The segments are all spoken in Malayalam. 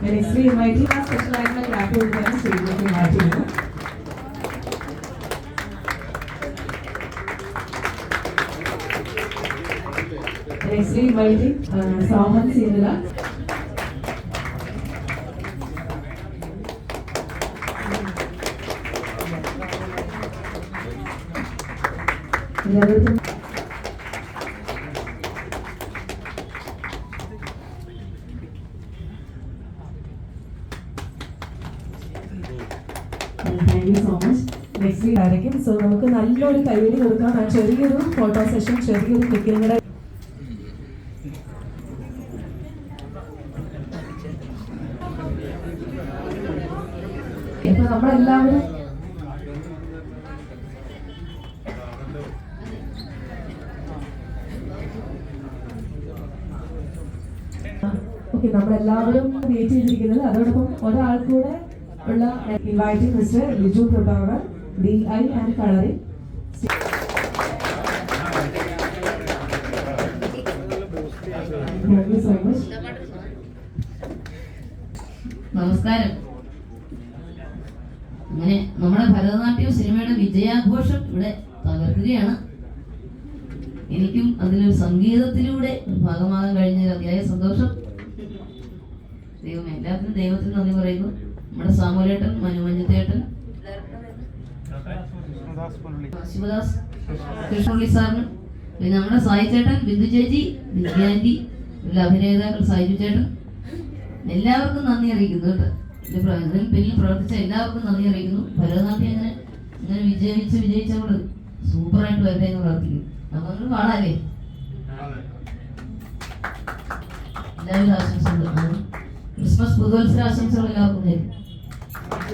నేను Shri Maithila specialized graphic design స్టూడియోకి మార్చాను నేను శ్రీ మైథి సామన్ సీనుల జరుగుతుంది thank you so much next week ആയിരിക്കും. സോ നമുക്ക് നല്ലൊരു കൈവരി കൊടുക്കാം. ആ ചെറിയൊരു ഫോട്ടോ സെഷൻ ചെറിയൊരു ക്ലിക്കിംഗ് കൂടെ. ഇപ്പൊ നമ്മളെല്ലാവരും നമ്മളെല്ലാവരും വെയിറ്റ് ചെയ്തിരിക്കുന്നത് അതോടൊപ്പം ഒരാൾക്കൂടെ കൂടെ ഉള്ള inviting mister Liju Prabhakar D I and colouring നമസ്കാരം. അങ്ങനെ നമ്മുടെ ഭരതനാട്യം സിനിമയുടെ വിജയാഘോഷം ഇവിടെ തകർക്കുകയാണ്. എനിക്കും അതിലൊരു സംഗീതത്തിലൂടെ ഭാഗമാകാൻ കഴിഞ്ഞതിൽ അതിയായ സന്തോഷം. ദൈവം എല്ലാത്തിനും ദൈവത്തിന് നന്ദി പറയുന്നു. നമ്മുടെ സാമൂലേട്ടൻ മനുമഞ്ജത്തേട്ടൻ ശിവദാസ് കൃഷ്ണപള്ളി സാറിന്. പിന്നെ നമ്മുടെ സായി ചേട്ടൻ ബിന്ദു ചേച്ചി ദിവ്യാന്റി എല്ലാ അഭിനേതാക്കൾ സായിജു ചേട്ടൻ. എല്ലാവർക്കും നന്ദി അറിയിക്കുന്നു കേട്ടോ. ഇതിൽ പിന്നിൽ പ്രവർത്തിച്ച എല്ലാവർക്കും നന്ദി അറിയിക്കുന്നു. ഭരതനാട്യം ഇങ്ങനെ ഇങ്ങനെ വിജയിച്ച് വിജയിച്ചവൾ സൂപ്പറായിട്ട് വരട്ടെ എന്ന് പ്രാർത്ഥിക്കും നമ്മൾ കാണാല്ലേ എല്ലാവരും ആശംസകൾ. ക്രിസ്മസ് പുതുവത്സര ആശംസകൾ എല്ലാവർക്കും നേരും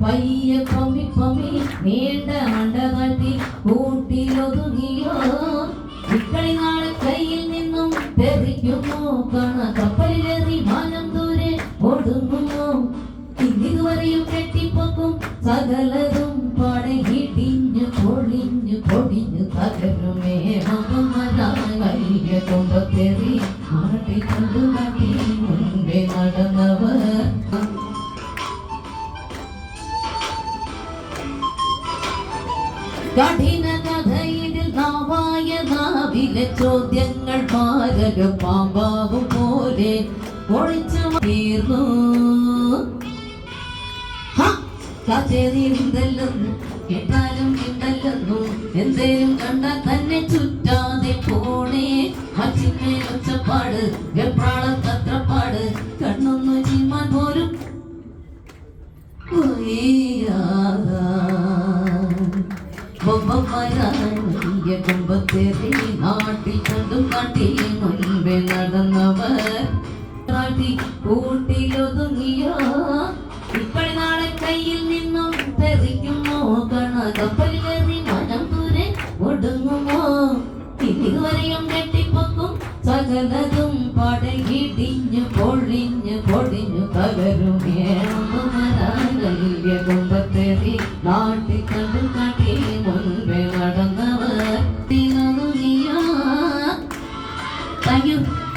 പയ്യെ പമ്മി പമ്മി നീണ്ട മണ്ട താഴ്ത്തി കൂട്ടിലൊതുങ്ങിയോ? ഇക്കളി നാളെ കയ്യിൽ നിന്നും തെറിക്കുമോ കാണ കപ്പലിലേറി മാനം ദൂരെ ഓടുന്നുമോ ഇതുവരെയും കെട്ടിപ്പൊക്കും സകലതും പാടെ പൊളിഞ്ഞു പൊടിഞ്ഞു തകരുമേ മകമരായ കഠിന കഥയിൽ നാവായ നാവിലെ ചോദ്യങ്ങൾ മാരക പാമ്പാവ് പോലെ ഒളിച്ചു തീർന്നു ഹ! കഥേറിയുണ്ടല്ലെന്നും കേട്ടാലും ഉണ്ടല്ലെന്നും എന്തേലും കണ്ടാൽ തന്നെ ചുറ്റാതെ പോണേ മച്ചിന്മേൽ ഒച്ചപ്പാട് വെപ്രാളം തത്രപ്പാട് കണ്ണൊന്നു ചീമാൻ പോലും ബൊമ്മമാരായ കുമ്പത്തേറി നാട്ടിൽ കണ്ടും കാട്ടി മുൻപേ നടന്നവർ. കാട്ടി കൂട്ടിലൊതുങ്ങിയ ഇപ്പഴി നാളെ കയ്യിൽ നിന്നും തെറിക്കുമോ കണ കപ്പലിലേറി മനം ദൂരെ ഒടുങ്ങുമോ? ഇതുവരെയും കെട്ടിപ്പൊക്കും സകലതും പടകിടിഞ്ഞു പൊളിഞ്ഞു പൊടിഞ്ഞു തകരുമേ. വലിയ കുമ്പത്തേറി നാട്ടിൽ മുൻപേ നടന്നവർ താങ്ക് യു